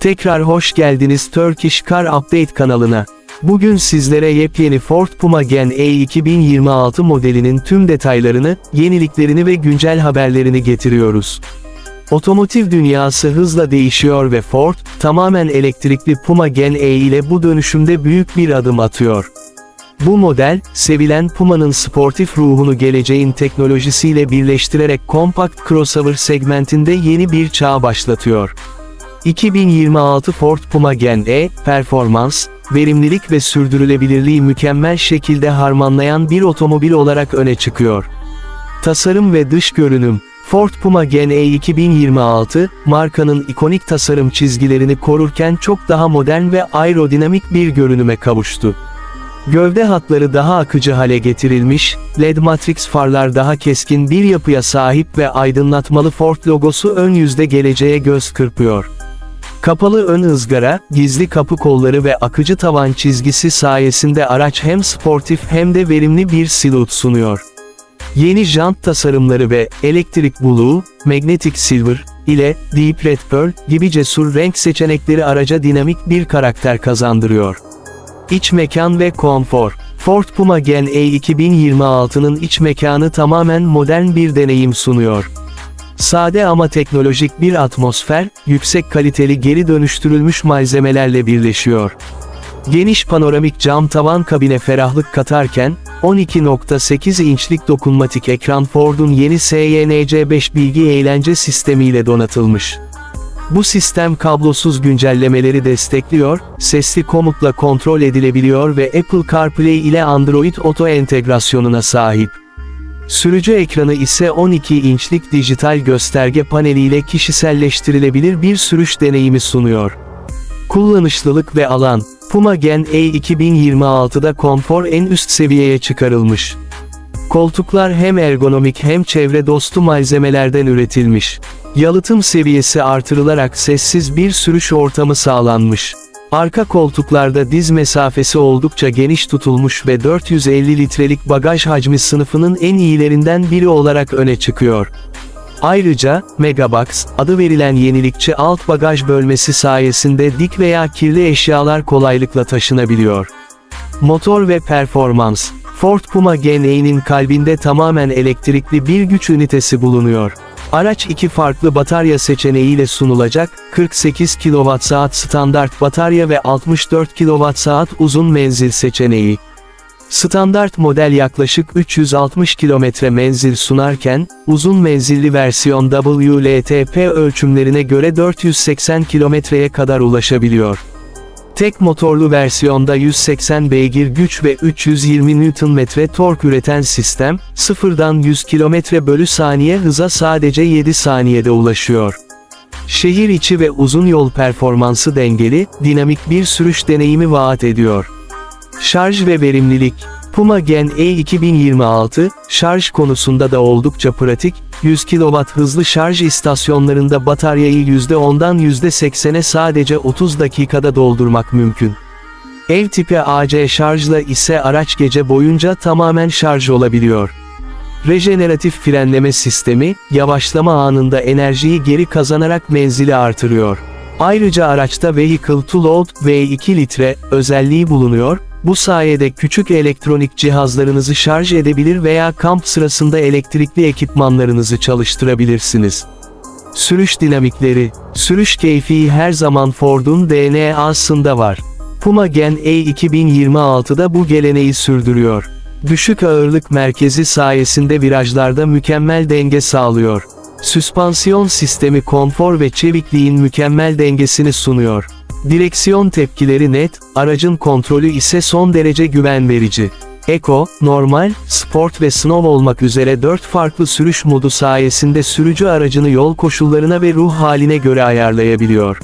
Tekrar hoş geldiniz Turkish Car Update kanalına. Bugün sizlere yepyeni Ford Puma Gen E 2026 modelinin tüm detaylarını, yeniliklerini ve güncel haberlerini getiriyoruz. Otomotiv dünyası hızla değişiyor ve Ford, tamamen elektrikli Puma Gen E ile bu dönüşümde büyük bir adım atıyor. Bu model, sevilen Puma'nın sportif ruhunu geleceğin teknolojisiyle birleştirerek kompakt crossover segmentinde yeni bir çağ başlatıyor. 2026 Ford Puma Gen E, performans, verimlilik ve sürdürülebilirliği mükemmel şekilde harmanlayan bir otomobil olarak öne çıkıyor. Tasarım ve dış görünüm Ford Puma Gen E 2026, markanın ikonik tasarım çizgilerini korurken çok daha modern ve aerodinamik bir görünüme kavuştu. Gövde hatları daha akıcı hale getirilmiş, LED matrix farlar daha keskin bir yapıya sahip ve aydınlatmalı Ford logosu ön yüzde geleceğe göz kırpıyor. Kapalı ön ızgara, gizli kapı kolları ve akıcı tavan çizgisi sayesinde araç hem sportif hem de verimli bir silüet sunuyor. Yeni jant tasarımları ve elektrik blue, magnetic silver ile deep red pearl gibi cesur renk seçenekleri araca dinamik bir karakter kazandırıyor. İç mekan ve konfor. Ford Puma Gen E 2026'nın iç mekanı tamamen modern bir deneyim sunuyor. Sade ama teknolojik bir atmosfer, yüksek kaliteli geri dönüştürülmüş malzemelerle birleşiyor. Geniş panoramik cam tavan kabine ferahlık katarken, 12.8 inçlik dokunmatik ekran Ford'un yeni SYNC5 bilgi eğlence sistemiyle donatılmış. Bu sistem kablosuz güncellemeleri destekliyor, sesli komutla kontrol edilebiliyor ve Apple CarPlay ile Android Auto entegrasyonuna sahip. Sürücü ekranı ise 12 inçlik dijital gösterge paneliyle kişiselleştirilebilir bir sürüş deneyimi sunuyor. Kullanışlılık ve alan, Puma Gen E 2026'da konfor en üst seviyeye çıkarılmış. Koltuklar hem ergonomik hem çevre dostu malzemelerden üretilmiş. Yalıtım seviyesi artırılarak sessiz bir sürüş ortamı sağlanmış. Arka koltuklarda diz mesafesi oldukça geniş tutulmuş ve 450 litrelik bagaj hacmi sınıfının en iyilerinden biri olarak öne çıkıyor. Ayrıca, Megabox, adı verilen yenilikçi alt bagaj bölmesi sayesinde dik veya kirli eşyalar kolaylıkla taşınabiliyor. Motor ve performans Ford Puma Gen E'nin kalbinde tamamen elektrikli bir güç ünitesi bulunuyor. Araç iki farklı batarya seçeneğiyle sunulacak, 48 kWh standart batarya ve 64 kWh uzun menzil seçeneği. Standart model yaklaşık 360 km menzil sunarken, uzun menzilli versiyon WLTP ölçümlerine göre 480 kilometreye kadar ulaşabiliyor. Tek motorlu versiyonda 180 beygir güç ve 320 Nm tork üreten sistem, sıfırdan 100 km bölü saniye hıza sadece 7 saniyede ulaşıyor. Şehir içi ve uzun yol performansı dengeli, dinamik bir sürüş deneyimi vaat ediyor. Şarj ve verimlilik Puma Gen E 2026, şarj konusunda da oldukça pratik, 100 kW hızlı şarj istasyonlarında bataryayı %10'dan %80'e sadece 30 dakikada doldurmak mümkün. Ev tipi AC şarjla ise araç gece boyunca tamamen şarj olabiliyor. Rejeneratif frenleme sistemi, yavaşlama anında enerjiyi geri kazanarak menzili artırıyor. Ayrıca araçta Vehicle to Load V2 litre özelliği bulunuyor, bu sayede küçük elektronik cihazlarınızı şarj edebilir veya kamp sırasında elektrikli ekipmanlarınızı çalıştırabilirsiniz. Sürüş dinamikleri, sürüş keyfi her zaman Ford'un DNA'sında var. Puma Gen E 2026'da bu geleneği sürdürüyor. Düşük ağırlık merkezi sayesinde virajlarda mükemmel denge sağlıyor. Süspansiyon sistemi konfor ve çevikliğin mükemmel dengesini sunuyor. Direksiyon tepkileri net, aracın kontrolü ise son derece güven verici. Eco, normal, sport ve snow olmak üzere 4 farklı sürüş modu sayesinde sürücü aracını yol koşullarına ve ruh haline göre ayarlayabiliyor.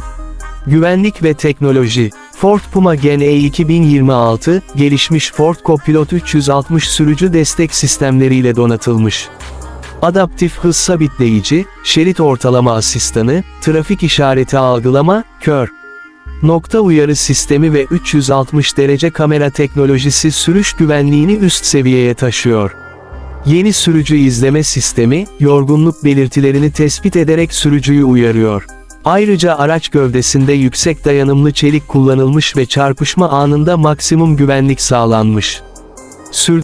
Güvenlik ve teknoloji Ford Puma Gen E 2026, gelişmiş Ford Copilot 360 sürücü destek sistemleriyle donatılmış. Adaptif hız sabitleyici, şerit ortalama asistanı, trafik işareti algılama, kör, Nokta uyarı sistemi ve 360 derece kamera teknolojisi sürüş güvenliğini üst seviyeye taşıyor. Yeni sürücü izleme sistemi, yorgunluk belirtilerini tespit ederek sürücüyü uyarıyor. Ayrıca araç gövdesinde yüksek dayanımlı çelik kullanılmış ve çarpışma anında maksimum güvenlik sağlanmış. Sür